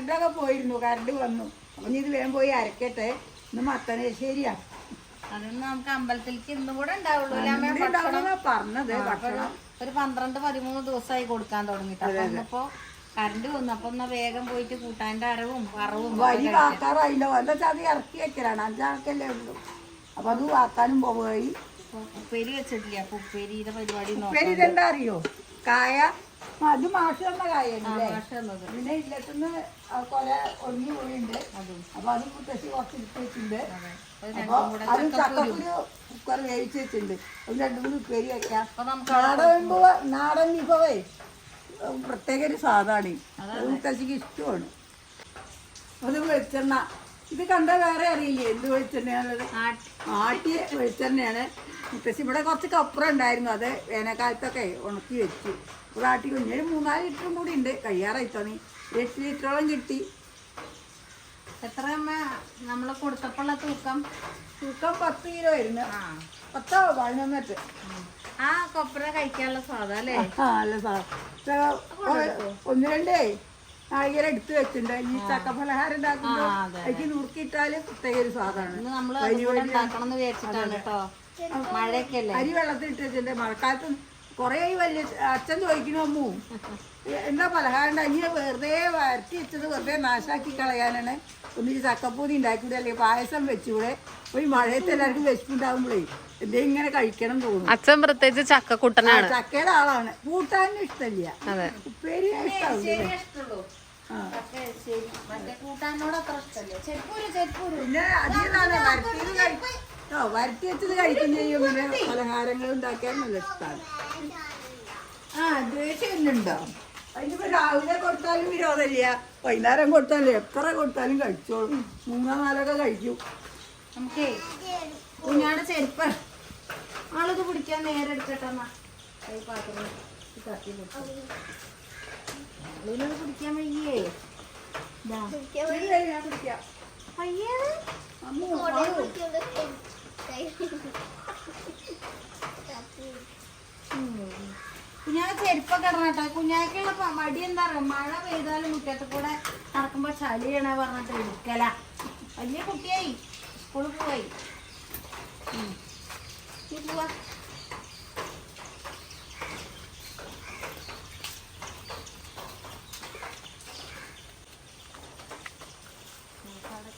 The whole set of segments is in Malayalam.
കറണ്ടൊക്കെ പോയിരുന്നു കറണ്ട് വന്നു. അപ്പൊ ഇത് വേഗം പോയി അരക്കട്ടെ. ഇന്ന് മത്തനശ്ശേരിയാ അതൊന്നും നമുക്ക് അമ്പലത്തിലേക്ക് ഇന്നും കൂടെ ഉണ്ടാവുള്ളൂ പറഞ്ഞത് ഒരു പന്ത്രണ്ട് പതിമൂന്ന് ദിവസമായി കൊടുക്കാൻ തുടങ്ങിട്ട് അപ്പൊ കറണ്ട് വന്നു. അപ്പൊ എന്നാ വേഗം പോയിട്ട് കൂട്ടാന്റെ അരവും വറവും എന്താ വെച്ചാൽ അത് ഇറക്കി വെക്കലാണ്. അഞ്ചാൾക്കല്ലേ ഉള്ളൂ. അപ്പൊ അത് വാക്കാനും പോവുകയായി. ഉപ്പേരി വെച്ചിട്ടില്ല. അപ്പൊ ഉപ്പേരിയുടെ പരിപാടി നോക്കാം ഉപ്പേരി ഇതെന്താ അറിയോ? കായ അത് മാഷ് തന്ന കായല്ലേ. പിന്നെ ഇല്ലത്തുനിന്ന് കൊല ഒഴിഞ്ഞു പോയിണ്ട്. അപ്പൊ അത് മുത്തശ്ശി കുറച്ച് എടുത്ത് വെച്ചിട്ടുണ്ട് അപ്പൊ അത് ചക്കക്കുരു. കുക്കർ വേവിച്ച് വെച്ചിട്ടുണ്ട്. അത് രണ്ടു മൂന്ന് ഉപ്പേരി വെക്കാം നാടൻ നാടൻ വിഭവേ പ്രത്യേക ഒരു സാധാണ്. മുത്തശ്ശിക്ക് ഇഷ്ടമാണ്. അത് വെളിച്ചെണ്ണ. ഇത് കണ്ടാൽ വേറെ അറിയില്ലേ? എന്ത് വെളിച്ചെണ്ണയാണത്? ആട്ടി. ആട്ടിയ വെളിച്ചെണ്ണയാണ്. മുത്തശ്ശി ഇവിടെ കുറച്ച് കപ്പറ ഉണ്ടായിരുന്നു. അത് വേനൽക്കാലത്തൊക്കെ ഉണക്കി വെച്ചു. ഇവിടെ ആട്ടി കുഞ്ഞൊരു മൂന്നാൽ ലിറ്ററും കൂടി ഉണ്ട്. കഴിയാറായി തോന്നി എട്ട് ലിറ്ററോളം കിട്ടി. എത്ര അമ്മ? നമ്മൾ കൊടുത്തപ്പോഴുള്ള തൂക്കം? തൂക്കം പത്ത് കിലോ ആയിരുന്നു. പത്തോ? പതിനൊന്നിട്ട് ആ കൊപ്പര കഴിക്കാനുള്ള സാധാ അല്ലേ? ആ അല്ല സാധാ ഒന്ന് രണ്ടേ. നാളികേരം എടുത്തു വെച്ചിട്ടുണ്ട്. ഈ ചക്ക പലഹാരം ഉണ്ടാക്കുമ്പോൾ. അതിക്ക് നുറുക്കിയിട്ടാൽ പ്രത്യേക ഒരു അല്ലേ അരി വെള്ളത്തിൽ ഇട്ട് വെച്ചിട്ടുണ്ട്. മഴക്കാലത്ത് കൊറേ വലിയ അച്ഛൻ ചോദിക്കണു അമ്മു എന്താ പലഹാരം ഉണ്ടാക്കി വെറുതെ വരട്ടി വെച്ചത് വെറുതെ നാശാക്കി കളയാനാണ്. ഒന്നിച്ച് ചക്കപ്പൂതി ഉണ്ടാക്കിയിട്ട് അല്ലെങ്കിൽ പായസം വെച്ചൂടെ ഒരു മഴയത്ത് എല്ലാവർക്കും വിശപ്പുണ്ടാകുമ്പോഴേ എന്തേ ഇങ്ങനെ കഴിക്കണം തോന്നും. അച്ഛൻ പ്രത്യേകിച്ച് ചക്കക്കൂട്ടനാണ്. ചക്കയുടെ ആളാണ്. കൂട്ടാനും ഇഷ്ടമില്ല. അതെ. ഉപ്പേരി ഇഷ്ടമുള്ളൂ. ആ. ഒക്കെ ശരി. മറ്റേ കൂട്ടാനോട് അത്ര ഇഷ്ടല്ലേ ചെരുപ്പൂര് ചെരുപ്പൂര്. പിന്നെ അതിനാണ് വരട്ടിയത് കഴിക്കും ഓ വരട്ടി വെച്ചത് കഴിക്കും ചെയ്യും പിന്നെ പലഹാരങ്ങൾ ഉണ്ടാക്കിയാൽ നല്ല ഇഷ്ടമാണ് ആ ദേഷ്യമില്ലുണ്ടോ രാവിലെ കൊടുത്താലും വിരോധമില്ല. വൈകുന്നേരം കൊടുത്താലും എത്ര കൊടുത്താലും കഴിച്ചോളും. മൂന്നോ നാലൊക്കെ കഴിക്കും. നമുക്കേ കുഞ്ഞാടെ ചെരുപ്പ്. ആളിത് പിടിക്കാൻ നേരെ എടുക്കട്ടെന്നാ കൈ പാത്രം കത്തി പിടിച്ചു കുടിക്കാൻ വയ്യേ. കുഞ്ഞാടെ ചെരുപ്പൊക്കെ ഇടണം കേട്ടോ കുഞ്ഞാക്കുള്ള മടി എന്താ പറയുക മഴ പെയ്താലും മുറ്റത്ത് കൂടെ നടക്കുമ്പോ ചളിയണ പറഞ്ഞിട്ട് എടുക്കല വലിയ കുട്ടിയായി. സ്കൂളിൽ പോയി. ഉം.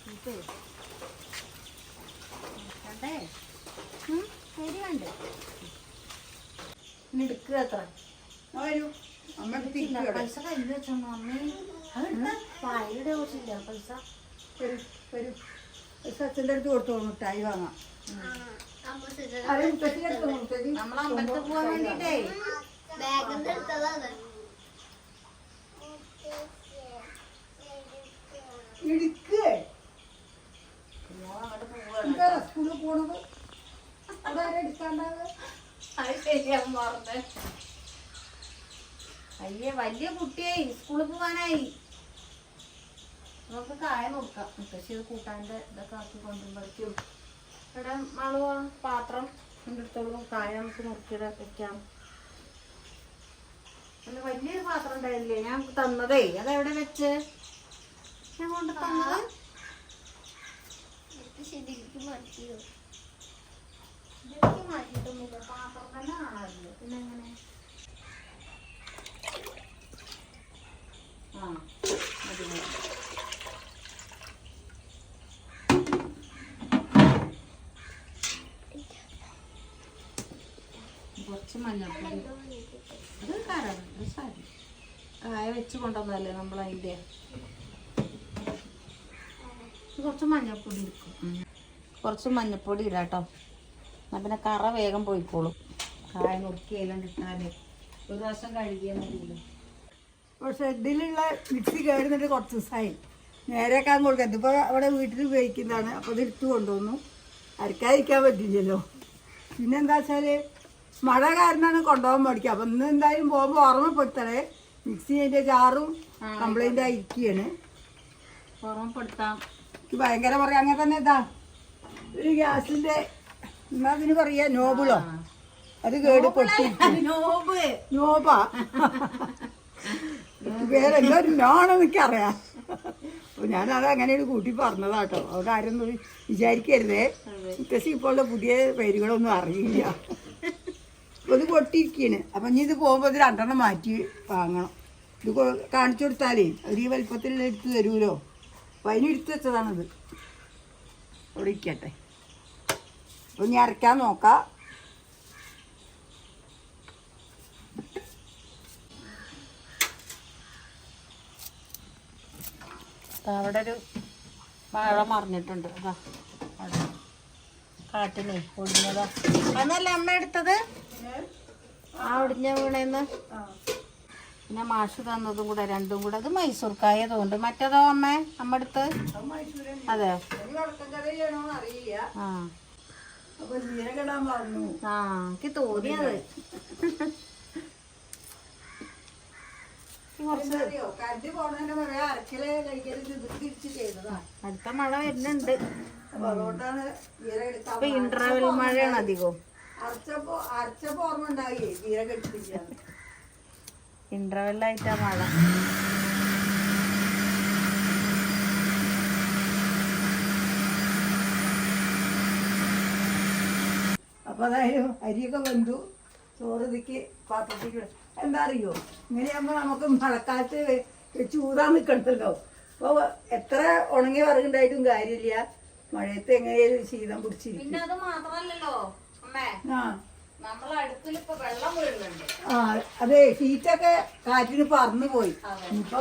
പോവാ കണ്ടേ ശരി കണ്ടേ ഇനി എടുക്കുക അത്ര. വരൂ. പൈസ കയ്യിൽ വെച്ചോ അമ്മേ. പായയുടെ ആവശ്യമില്ല പൈസ. വരൂ, വരൂ. പൈസ അച്ഛന്റെ അടുത്ത് കൊടുത്തോളൂ മിഠായി വാങ്ങാം. അമ്പലത്തിൽ പോകാൻ വേണ്ടിട്ടേ ഇടിക്ക്. ഇതാ സ്കൂളിൽ പോണത് അതാരാ എടുക്കാണ്ടാവുക അത് അയ്യേ വലിയ കുട്ടിയായി. സ്കൂളിൽ പോവാനായി. നമുക്ക് കായ നോക്കാം. മുത്തശ്ശി ഇത് കൂട്ടാന്റെ ഇതൊക്കെ ആക്കി കൊണ്ടുമ്പോഴേക്കും ഇവിടെ മളുവ പാത്രം എടുത്തോളൂ കായ നമുക്ക് നോക്കിയിട്ട് വെക്കാം. അല്ല വലിയൊരു പാത്രം ഉണ്ടായില്ലേ? ഞാൻ തന്നതേ. അതെവിടെ വെച്ച്? ഞാൻ കൊണ്ട് തന്നത്? കുറച്ച് മഞ്ഞൾപ്പൊടി അത് കാരാണ് സാരി കായ വെച്ച് കൊണ്ടുവന്നതല്ലേ നമ്മൾ അതിന്റെ കുറച്ച് മഞ്ഞൾപ്പൊടി എടുക്കും കുറച്ച് മഞ്ഞൾപ്പൊടി ഇടാം കേട്ടോ എന്നാൽ പിന്നെ കറ വേഗം പോയിക്കോളും. കായ നുറുക്കി എല്ലാം ഇട്ടാലേ ഒരു ദിവസം കഴുകിയാൽ മതിയല്ലോ. പക്ഷെ ഇതിലുള്ള മിക്സി കയറുന്നിട്ട് കുറച്ച് ദിവസമായി. നേരെക്കാൻ കൊടുക്കാം. ഇപ്പോൾ അവിടെ വീട്ടിൽ ഉപയോഗിക്കുന്നതാണ്. അപ്പോൾ ഇതെടുത്ത് കൊണ്ടുവന്നു. അരക്കാതിരിക്കാൻ പറ്റില്ലല്ലോ. പിന്നെ എന്താ വെച്ചാൽ മഴ കാരണമാണ് കൊണ്ടുപോകാൻ പഠിക്കുക അപ്പം ഇന്ന് എന്തായാലും പോകുമ്പോൾ ഓർമ്മപ്പെടുത്തണേ. മിക്സി അതിന്റെ ജാറും കംപ്ലൈന്റ് ആയിരിക്കുകയാണ് ഓർമ്മപ്പെടുത്താം. എനിക്ക് ഭയങ്കര പറയാം. അങ്ങനെ തന്നെ ഇതാ. ഒരു ഗ്യാസിന്റെ എന്നാ അതിന് പറയാ നോബിളോ? അത് കേട് പൊട്ടി. നോബ്. നോബാ. വേറെ എന്തോ ഒരു അപ്പോൾ എനിക്കറിയാം ഞാനത് അങ്ങനെ ഒരു കൂട്ടി പറഞ്ഞതാട്ടോ. അവിടെ ആരും വിചാരിക്കരുതേ. മുത്തശ്ശി ഇപ്പോഴുള്ള പുതിയ പേരുകളൊന്നും അറിയില്ല. അപ്പോൾ ഇത് പൊട്ടിയിരിക്കുകയാണ് അപ്പം ഇനി ഇത് പോകുമ്പോൾ ഇത് രണ്ടെണ്ണം മാറ്റി വാങ്ങണം. ഇത് കാണിച്ചു കൊടുത്താലേ അവർ ഈ വലിപ്പത്തിൽ എടുത്ത് തരുമല്ലോ അപ്പം അതിന് എടുത്ത് വെച്ചതാണിത്. അവിടെ ഇരിക്കട്ടെ. ഇനി അരയ്ക്കാൻ നോക്കാം. അവിടെ ഒരു വാഴ മറിഞ്ഞിട്ടുണ്ട്. അതാ. കാട്ടിനെ ഒടിഞ്ഞതാ. അന്നല്ല അമ്മ എടുത്തത്? ആ ഒടിഞ്ഞ വീണേന്ന്. പിന്നെ മാഷ് തന്നതും കൂടെ രണ്ടും കൂടെ. അത് മൈസൂർ കായതുകൊണ്ട് മറ്റേതോ അമ്മേ അമ്മ എടുത്ത് അതെ അറിയില്ല. ആ. ആ എനിക്ക് തോന്നിയത്. അടുത്ത മഴ വരുന്നുണ്ട്. ഇപ്പൊ ഇന്റർവെൽ മഴയാണ് അധികവും. ഇന്റർവെല്ലായിട്ടാ മഴ. അപ്പൊ അതായാലും അരിയൊക്കെ വെന്തു. ചോറ് ഇതിക്ക് പാത്രത്തിക്ക് എന്താ അറിയോ ഇങ്ങനെയാകുമ്പോൾ നമുക്ക് മഴക്കാലത്ത് ചൂടാൻ നിൽക്കണ്ടല്ലോ അപ്പോൾ എത്ര ഉണങ്ങി വിറകുണ്ടായിട്ടും കാര്യമില്ല. മഴയത്ത് എങ്ങനെയാലും ശീതം പിടിച്ചിരിക്കും. പിന്നെ അത് മാത്രമല്ലല്ലോ അമ്മേ. ആ. ആ അതെ ഹീറ്റൊക്കെ കാറ്റിന് പറന്നു പോയി. ഇപ്പൊ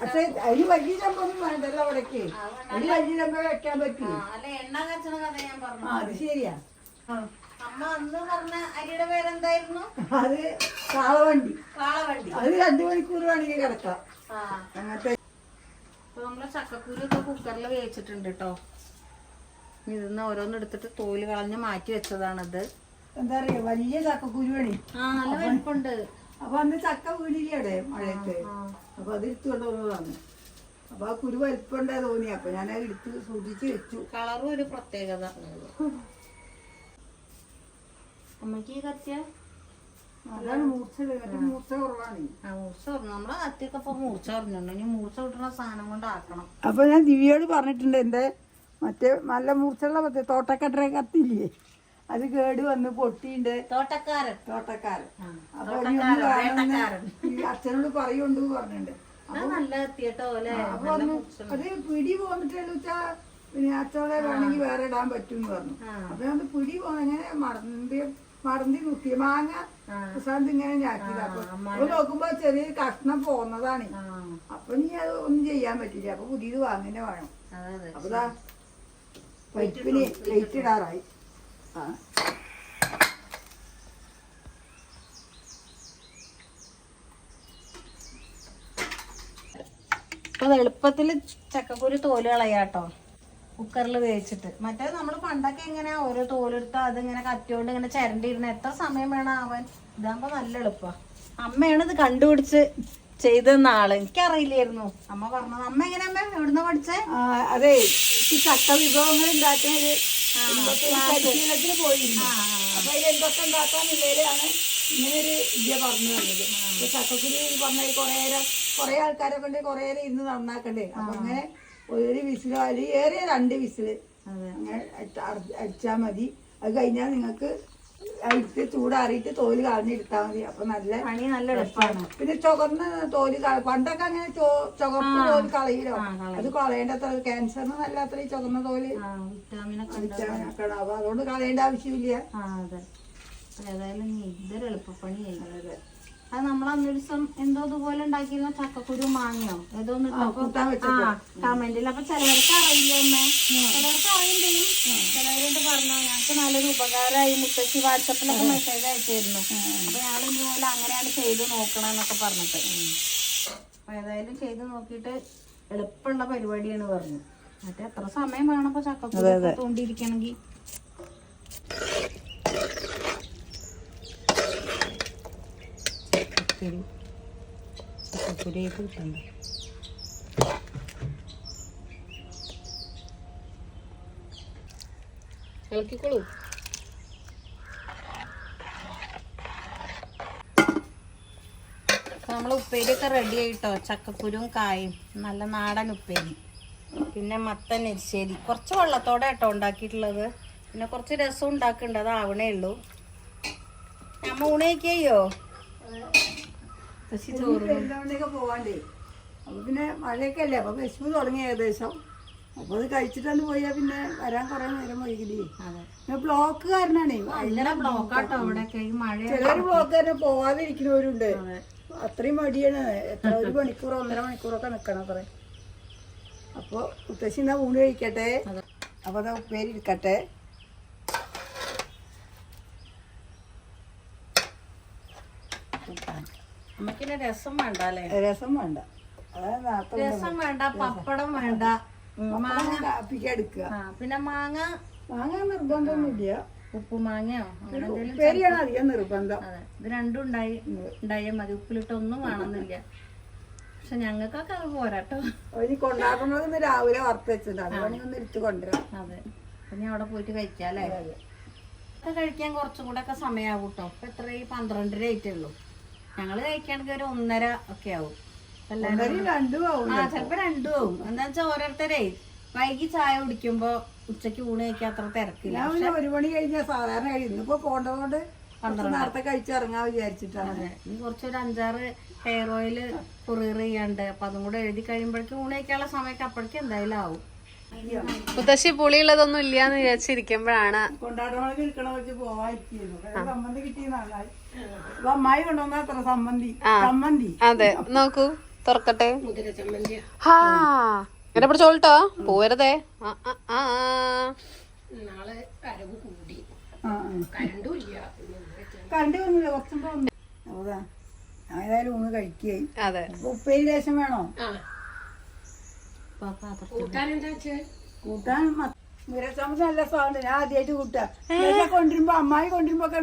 പക്ഷെ അതിന് വലിയ ചമ്പൊന്നും വേണ്ടല്ലോ അവിടേക്ക്. അതിന് വലിയ ചമ്പ വെക്കാൻ പറ്റൂ. അത് ശരിയാ. അത് കാളവണ്ടി. കാളവണ്ടി. അത് രണ്ടു മണിക്കൂർ വേണമെങ്കിൽ കിടക്കാം. അങ്ങനത്തെ നമ്മളെ നമ്മൾ ചക്കക്കുരു ഒക്കെ കുക്കറിൽ വേവിച്ചിട്ടുണ്ട് കേട്ടോ ഇതിന്ന് ഓരോന്ന് എടുത്തിട്ട് തോൽ കളഞ്ഞ് മാറ്റി വെച്ചതാണത്. എന്താ പറയാ വലിയ ചക്ക കുരുവണി ആ നല്ല വലിപ്പുണ്ട്. അപ്പൊ അന്ന് ചക്ക വീടില്ലേ മഴയത്ത്. അപ്പൊ അത് എടുത്തു കൊണ്ടുവന്നതാണ് അപ്പൊ ആ കുരു വലിപ്പുണ്ടാ തോന്നി. അപ്പൊ ഞാൻ അത് എടുത്ത് സൂക്ഷിച്ച് വെച്ചു. കളറും ഒരു പ്രത്യേകത. അമ്മയ്ക്ക് ഈ കത്തിയ? അതാണ് മൂർച്ച. മൂർച്ച കുറവാണ്. ആ മൂർച്ച കുറഞ്ഞു. നമ്മളെ കത്തിയൊക്കെ ഇപ്പൊ മൂർച്ച ഇനി മൂർച്ച കിട്ടുന്ന സാധനം കൊണ്ട് ആക്കണം. അപ്പൊ ഞാൻ ദിവ്യയോട് പറഞ്ഞിട്ടുണ്ട് എന്റെ മറ്റേ നല്ല മൂർച്ചയുള്ള മറ്റേ തോട്ടക്കട്ടറ കത്തില്ലേ? അത് കേട് വന്ന് പൊട്ടിണ്ട് തോട്ടക്കാരൻ. തോട്ടക്കാരൻ. അപ്പൊ അച്ഛനോട് പറയുണ്ട് പറഞ്ഞിട്ടുണ്ട്. അത് അപ്പൊ അത് പിടി പോന്നിട്ടുള്ളൂ വെച്ചാ പിന്നെ അച്ഛനെ വേണമെങ്കിൽ വേറെ ഇടാൻ പറ്റും എന്ന് പറഞ്ഞു. അപ്പൊ ഞാൻ പിടി പോന്നിങ്ങനെ മറന്നി മറന്നി കുത്തി മാങ്ങ. പ്രസാദ് ഇങ്ങനെ ഞാക്കിയതാ അപ്പൊ നോക്കുമ്പോ ചെറിയ കഷ്ണം പോന്നതാണ്. അപ്പൊ നീ അത് ഒന്നും ചെയ്യാൻ പറ്റില്ല. അപ്പൊ പുതിയത് വാങ്ങനെ വേണം. അതെ അതെ. അപ്പൊ ദാ പൈപ്പിന് ലൈറ്റ് ഇടാറായി. ആ. അപ്പോൾ എളുപ്പത്തിൽ ചക്കക്കുരു തോൽ കളയാട്ടോ. കുക്കറിൽ വേവിച്ചിട്ട്. മറ്റേ നമ്മൾ പണ്ടൊക്കെ ഇങ്ങനെ ഓരോ തോലെടുത്ത് അതിങ്ങനെ കത്തിയോണ്ട് ഇങ്ങനെ ചിരണ്ടിരുന്ന. എത്ര സമയം വേണം ആവാൻ? ഇതാകുമ്പോ നല്ല എളുപ്പാ. അമ്മയാണ് ഇത് കണ്ടുപിടിച്ച് ചെയ്തെന്ന ആൾ എനിക്കറിയില്ലായിരുന്നു. അമ്മ പറഞ്ഞത്. അമ്മ എങ്ങനെ അമ്മ? എവിടുന്ന പഠിച്ചേ? അതെ. ഈ ചക്ക വിഭവങ്ങൾ ഉണ്ടാക്കുന്നത് പരിശീലനത്തിന് പോയിരുന്നു. അപ്പൊ അതിൽ എന്തൊക്കെ ഉണ്ടാക്കാന്നുള്ളതിലാണ് ഇങ്ങനെ ഒരു വിദ്യ പറഞ്ഞു തന്നത്. അപ്പൊ ചക്കക്കുരി പറഞ്ഞ കുറെ കുറെ ആൾക്കാരെ കൊണ്ട് കുറെ ഇരുന്ന് നന്നാക്കണ്ടേ? അപ്പൊ അങ്ങനെ ഒരു വിസിലോ അല്ലെങ്കിൽ ഏറിയ രണ്ട് വിസിൽ അതെ. അങ്ങനെ അടിച്ചാൽ മതി. അത് കഴിഞ്ഞാൽ നിങ്ങൾക്ക് അടിച്ച് ചൂടാറിയിട്ട് തോൽ കളഞ്ഞെടുത്താൽ മതി. അപ്പൊ നല്ല പണി നല്ല എളുപ്പമാണ് പിന്നെ ചുവന്ന തോൽ പണ്ടൊക്കെ അങ്ങനെ ചുവപ്പ് തോൽ കളയിലോ? അത് കളയേണ്ടത്ര ക്യാൻസറിന് നല്ല അത്ര ഈ ചുവന്ന തോൽ വിറ്റാമിനൊക്കെ അപ്പൊ അതുകൊണ്ട് കളയേണ്ട ആവശ്യമില്ല. ഏതായാലും ഇതൊരു എളുപ്പപ്പണിയായി. അത് നമ്മൾ അന്നൊരു ദിവസം എന്തോ ഇതുപോലെ ഉണ്ടാക്കിയിരുന്ന ചക്കക്കുരു മാങ്ങയോ ഏതോ ആ. കമന്റിൽ അപ്പൊ ചിലവർക്ക് അറിയില്ല അമ്മ? ചിലവർക്ക് അറിയില്ലേ ചിലവരോട് പറഞ്ഞു. ഞങ്ങൾക്ക് നല്ലൊരു ഉപകാരമായി മുത്തശ്ശി വാട്സപ്പിലൊക്കെ മെസ്സേജ് അയച്ചിരുന്നു. അപ്പൊ ഞങ്ങൾ ഇതുപോലെ അങ്ങനെയാണ് ചെയ്ത് നോക്കണം എന്നൊക്കെ പറഞ്ഞിട്ട് അപ്പൊ ഏതായാലും ചെയ്ത് നോക്കിയിട്ട് എളുപ്പമുള്ള പരിപാടിയാണ് പറഞ്ഞു. മറ്റേ എത്ര സമയം വേണം ഇപ്പൊ ചക്കക്കുരു തോണ്ടിയിരിക്കണമെങ്കിൽ ചക്കക്കുരുയൊക്കെ കിട്ടണ്ട ഇളക്കിക്കോളൂ നമ്മൾ ഉപ്പേരിയൊക്കെ റെഡി ആയിട്ടോ? ചക്കക്കുരും കായും നല്ല നാടൻ ഉപ്പേരി. പിന്നെ മത്തൻ എരിശ്ശേരി. കുറച്ച് വെള്ളത്തോടെ കേട്ടോ ഉണ്ടാക്കിയിട്ടുള്ളത്. പിന്നെ കുറച്ച് രസം ഉണ്ടാക്കുന്നുണ്ട് അത് ആവണേ ഉള്ളൂ. നമ്മ ഊണയൊക്കെയോ ശശി ചോറ് പോവാണ്ടേ. അപ്പൊ പിന്നെ മഴയൊക്കെ അല്ലേ അപ്പൊ വിശപ്പ് തുടങ്ങി ഏകദേശം. അപ്പൊ അത് കഴിച്ചിട്ടാണ് പോയാൽ പിന്നെ വരാൻ കുറെ നേരം വൈകില്ലേ. പിന്നെ ബ്ലോക്ക് കാരനാണേ. ബ്ലോക്കാട്ടോ ഇവിടെയൊക്കെ ഈ മഴ ബ്ലോക്ക് തന്നെ പോവാതിരിക്കുന്നവരുണ്ട്. അതെ. അത്രയും മടിയാണ്. എത്ര ഒരു മണിക്കൂർ ഒന്നര മണിക്കൂറൊക്കെ നിക്കണം അത്ര അപ്പോൾ മുത്തശ്ശി എന്നാ ഊണ് കഴിക്കട്ടെ. അപ്പോൾ അപ്പൊ അതാ ഉപ്പേരി ഇരിക്കട്ടെ നമുക്കിന്നെ രസം വേണ്ട. അല്ലേ രസം വേണ്ട രസം. വേണ്ട പപ്പടം വേണ്ട മാങ്ങ കാപ്പിക്ക് എടുക്കുക. ആ പിന്നെ മാങ്ങ? മാങ്ങ നിർബന്ധമൊന്നുമില്ല. ഉപ്പു മാങ്ങയോ? ഉപ്പേരിയാണ് അധികം നിർബന്ധം. ഇത് രണ്ടും ഉണ്ടായി ഉണ്ടായാൽ മതി. ഉപ്പിലിട്ടൊന്നും വേണമെന്നില്ല. പക്ഷെ ഞങ്ങൾക്കൊക്കെ അത് പോരാട്ടോ. ഇനി കൊണ്ടാടുന്നത് രാവിലെ വറുത്ത് വെച്ചിട്ടുണ്ട് അത് ഒന്ന് എടുത്ത് കൊണ്ടുവരാം അതെ. പിന്നെ അവിടെ പോയിട്ട് കഴിക്കാല്ലേ? ഇത് കഴിക്കാൻ കുറച്ചും കൂടെ ഒക്കെ സമയമാവും കേട്ടോ. ഇപ്പൊ എത്ര ഈ പന്ത്രണ്ടര ആയിട്ടേ ഉള്ളൂ. ഞങ്ങൾ കഴിക്കുകയാണെങ്കിൽ ഒരു ഒന്നര ഒക്കെ ആവും. ആ ചിലപ്പോ രണ്ടും ആവും. എന്താ വെച്ചാൽ ഓരോരുത്തരെ വൈകി ചായ കുടിക്കുമ്പോ ഉച്ചയ്ക്ക് ഊണ് കഴിക്കാൻ അത്ര തിരക്കില്ല. ഞാൻ പിന്നെ ഒരു മണി കഴിഞ്ഞാൽ സാധാരണ കഴിയും ഇന്നിപ്പോ പോണ്ടതുകൊണ്ട് നേരത്തെ കഴിച്ചിറങ്ങാ വിചാരിച്ചിട്ടാണ്. ഇനി കുറച്ചൊരു അഞ്ചാറ് ഹെയർ ഓയിൽ കൊറിയർ ചെയ്യാണ്ട് അപ്പൊ അതും കൂടെ എഴുതി കഴിയുമ്പോഴേക്കും ഊണ് കഴിക്കാനുള്ള സമയത്ത് അപ്പോഴേക്കും എന്തായാലും ആവും. മുത്തശ്ശി പുളിയുള്ളതൊന്നും ഇല്ലാന്ന് വിചാരിച്ചിരിക്കുമ്പോഴാണ് കൊണ്ടാടണക്ക് പോവാ വെച്ച് കിട്ടിയ നന്നായി അതെ. നോക്കൂ തുറക്കട്ടെ. ഹാ എന്നെ പിടിച്ചോളട്ടോ. പോവരുതേ. ഏതായാലും ഊണ് കഴിക്കുകയായി ഉപ്പേരി ലേശം വേണോ? കൂട്ടാൻ മുരച്ചമ്മ നല്ല സാധനം ഞാൻ ആദ്യമായിട്ട് കൂട്ടാ. കൊണ്ടിരുമ്പോ കൊണ്ടുവരുമ്പോ അമ്മായി കൊണ്ടുവരുമ്പോ ഒക്കെ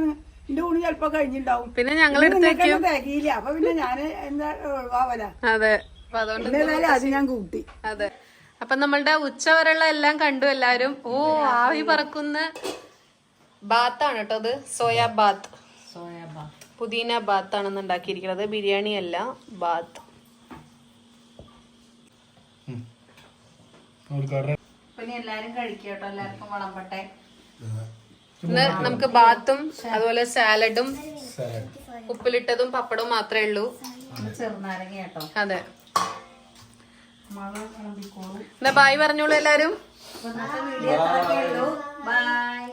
എന്റെ ഊണ് ചിലപ്പോ കഴിഞ്ഞിണ്ടാവും. പിന്നെ ഞങ്ങൾ തികയില്ല. അപ്പൊ പിന്നെ ഞാൻ എന്താ ഒഴിവാവല. അതെ. അത് ഞാൻ കൂട്ടി. അതെ. അപ്പൊ നമ്മളുടെ ഉച്ച വരെയുള്ള എല്ലാം കണ്ടു എല്ലാരും. ഓ ആവി പറക്കുന്ന ബാത്താണ് കേട്ടോ അത് സോയാ ബാത്ത്. സോയാബാ പുതിന ബാത്ത് ആണെന്ന് ഉണ്ടാക്കിയിരിക്കുന്നത്. ബിരിയാണി അല്ല ബാത്ത്. പിന്നെ എല്ലാരും കഴിക്കട്ടോ എല്ലാവർക്കും വളമ്പട്ടെ ഇന്ന് നമുക്ക് ബാത്തും അതുപോലെ സാലഡും ഉപ്പിലിട്ടതും പപ്പടവും മാത്രമേ ഉള്ളൂ. അതെ. എന്നാ ബായ് പറഞ്ഞോളൂ എല്ലാരും. ബൈ